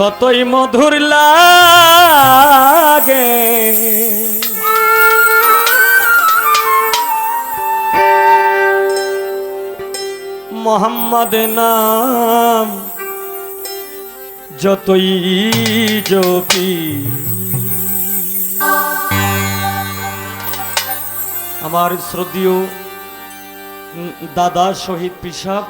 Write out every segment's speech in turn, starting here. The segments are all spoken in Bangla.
ততই মধুর লাগে। মোহাম্মদ নাম যতই জপি। আমার শ্রদ্ধীয় দাদা শহীদ পিসাব,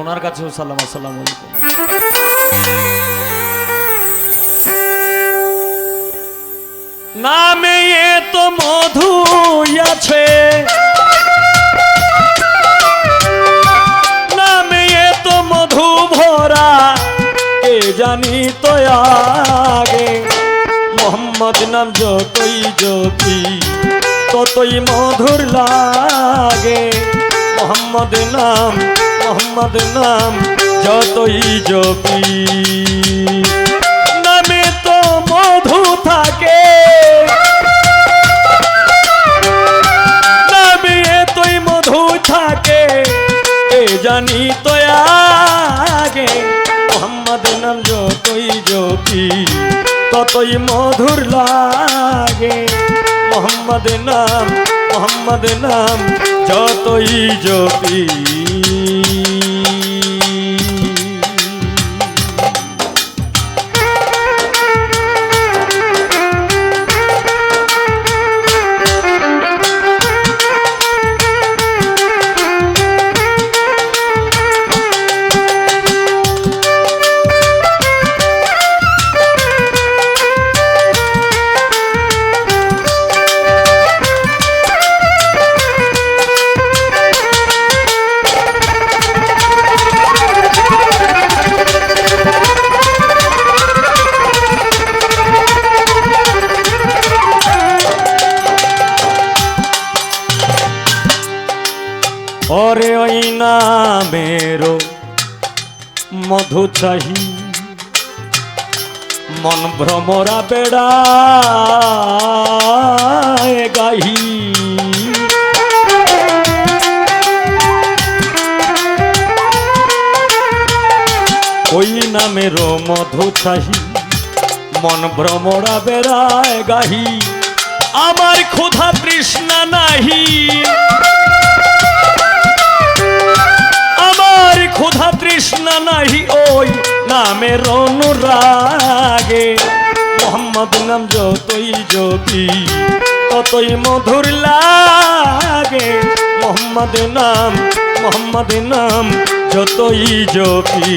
ওনার কাছেও সালাম, আসসালাম আলাইকুম। নামে তো মধু আছে। নামে তো মধু ভরা, কে জানি তো আগে। মোহাম্মদ নাম যতই জ্যোতি ততই মধুর লাগে। মোহাম্মদ নাম মোহাম্মদ নাম যতই জপি মধু থাকে। নামে এতই মধু থাকে। এ জানি তো আগে মোহাম্মদ নাম যতই জপি ততই মধুর লাগে। মোহাম্মদ নাম মোহাম্মদ নাম যতই জপি মধু চাহি। মন ভ্রমরা বেড়ায় গাহি। ওই নামেরও মধু চাহি। মন ভ্রমরা বেড়ায় গাহি। আমার ক্ষুধা তৃষ্ণা নাহি। ক্ষুধা তৃষ্ণা নাহি ওই নামের অনুরাগে। মোহাম্মদ নাম যতই জ্যোতি, ততই মধুর লাগে। মোহাম্মদ নাম মোহাম্মদ নাম যতই জপি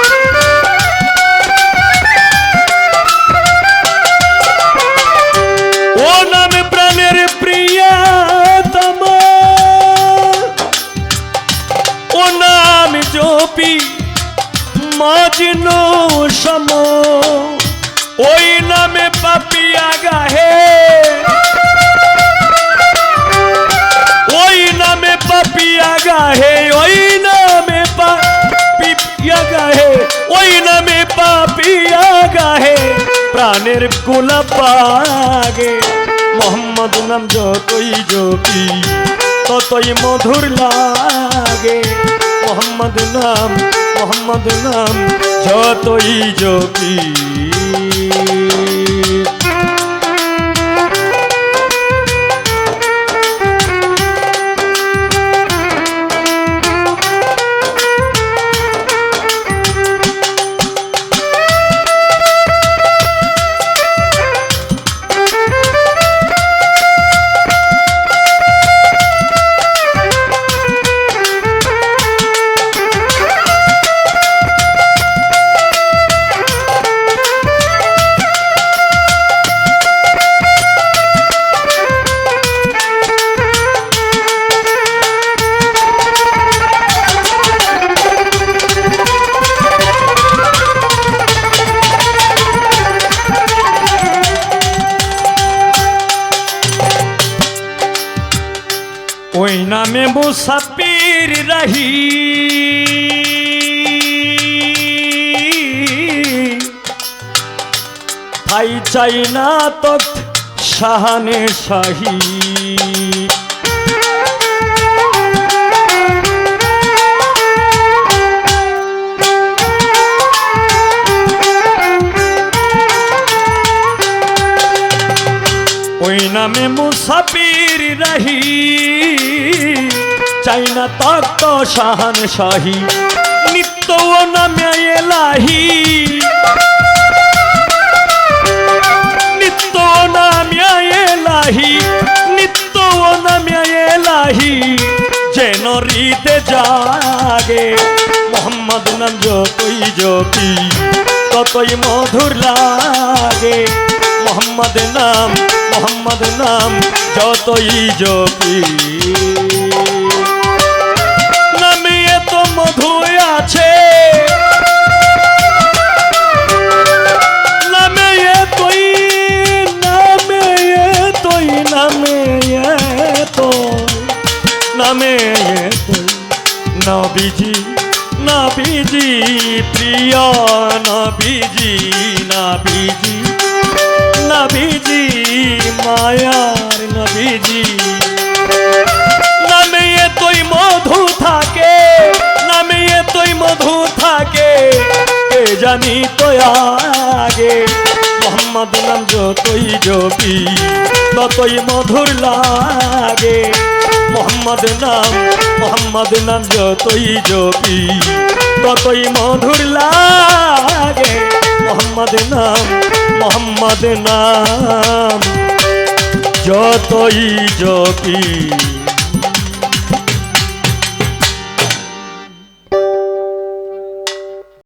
জপি মাজনু সম। ওই নামে পাপিয়া গাহে ওই নামে পাপিয়া গাহে ওই নামে পাপিয়া গাহে ওই নামে পাপিয়া গাহে প্রাণের গোলাপাগে মোহাম্মদ নাম যতই জপি ততই মধুর লাগে। মোহাম্মদ নাম মোহাম্মদ নাম যতই জপি নামে মুসাফির রাহি ভাই চাই না তথ সাহানে শাহী ওই নামে মুসাফির রাহি চাই না তক্ত শাহান শাহী। নিত্য ও নামে এলাহি। নিত্য ও নামে এলাহি। নিত্য ও নামে এলাহি। যেন হৃদে জাগে মোহাম্মদ নাম যতই জপি ততই মধুর লাগে। মোহাম্মদ নাম মোহাম্মদ নাম, যতই জপি। নামে এত মধু আছে। নামে নবীজি নবীজি, প্রিয় নবীজি নবীজি। নবীজি, মায়ার নবীজি। নামে এতই মধু থাকে নামে এতই মধু থাকে, কে জানি তো আগে। মোহাম্মদ নাম যতই জপি, ততই মধুর লাগে। মোহাম্মদ নাম মোহাম্মদ নাম যতই জপি, ততই মধুর লাগে। মোহাম্মদ নাম মোহাম্মদ নাম। যতই জপি